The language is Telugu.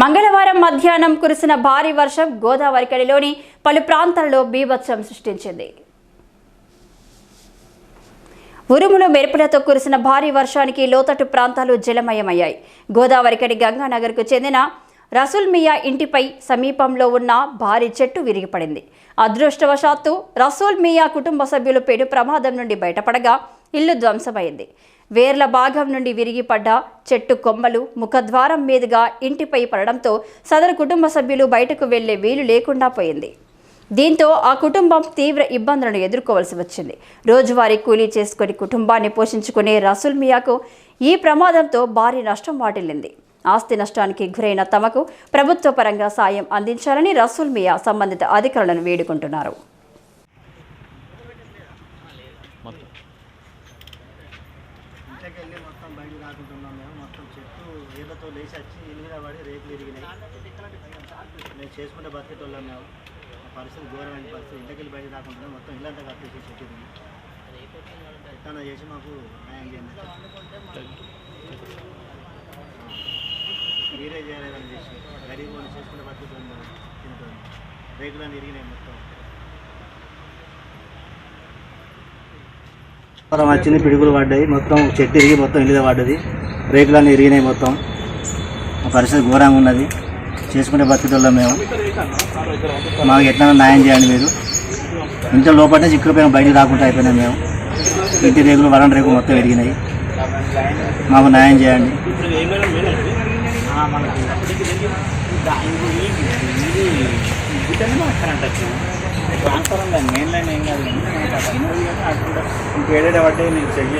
మంగళవారం మధ్యాహ్నం కురిసిన భారీ వర్షం గోదావరి కడిలోని పలు ప్రాంతాలలో బీభత్సం సృష్టించింది. ఉరుములు మెరుపులతో కురిసిన భారీ వర్షానికి లోతట్టు ప్రాంతాలు జలమయమయ్యాయి. గోదావరికడి గంగానగర్కు చెందిన రసూల్మియా ఇంటిపై సమీపంలో ఉన్న భారీ చెట్టు విరిగిపడింది. అదృష్టవశాత్తు రసూల్ మియా కుటుంబ సభ్యులు పెను ప్రమాదం నుండి బయటపడగా ఇల్లు ధ్వంసమైంది. వేర్ల భాగం నుండి విరిగిపడ్డ చెట్టు కొమ్మలు ముఖద్వారం మీదుగా ఇంటిపై పడడంతో సదరు కుటుంబ సభ్యులు బయటకు వెళ్ళే వీలు లేకుండా పోయింది. దీంతో ఆ కుటుంబం తీవ్ర ఇబ్బందులను ఎదుర్కోవాల్సి వచ్చింది. రోజువారీ కూలీ చేసుకుని కుటుంబాన్ని పోషించుకునే రసూల్ మియాకు ఈ ప్రమాదంతో భారీ నష్టం వాటిల్లింది. ఆస్తి నష్టానికి గురైన తమకు ప్రభుత్వ పరంగా సాయం అందించాలని రసూల్ మియా సంబంధిత అధికారులను వేడుకుంటున్నారు. ఇంట్లోకి వెళ్ళి మొత్తం బయటకు రాకుంటున్నాం మేము. మొత్తం చెట్టు ఈతతో లేచి వచ్చి ఇల్లు పడి రేకులు ఇరిగినాయి. మేము చేసుకుంటే బతికేటోళ్ళం మేము. మా పరిస్థితి ఘోరమైన పరిస్థితి. ఇంటికి వెళ్ళి బయటకు రాకుంటున్నాం. మొత్తం ఇల్లంతా కట్టేసి చెట్టు ఎట్లా చేసి మాకు న్యాయం చేయండి. మీరే చేయలేదని చేసి. గరీబ్ వాళ్ళు చేసుకుంటే బతికేటోళ్ళం తింటుంది తింటాం ఇరిగినాయి మొత్తం. మొత్తం వచ్చింది పిడుగులు పడ్డాయి. మొత్తం చెట్టు ఇరిగి మొత్తం ఇల్లు పడ్డది. రేకులన్నీ ఇరిగినాయి మొత్తం. పరిస్థితి ఘోరంగా ఉన్నది. చేసుకునే బతికేటోళ్ళం మేము. మాకు ఎట్లా న్యాయం చేయండి మీరు. ఇంట్లో లోపలనే చిక్కుపోయిన బయటికి రాకుండా అయిపోయినాం మేము. ఇంటి రేకులు వరం రేకులు మొత్తం ఎరిగినాయి మాకు న్యాయం చేయండి. ట్రాన్స్ఫర్ మెయిన్ లైన్ ఏం కాదు ಹಾಕ್ಬಿಟ್ಟು ಬೇಡ ಹೊಟ್ಟೆ ನೀವು ಚಳಿ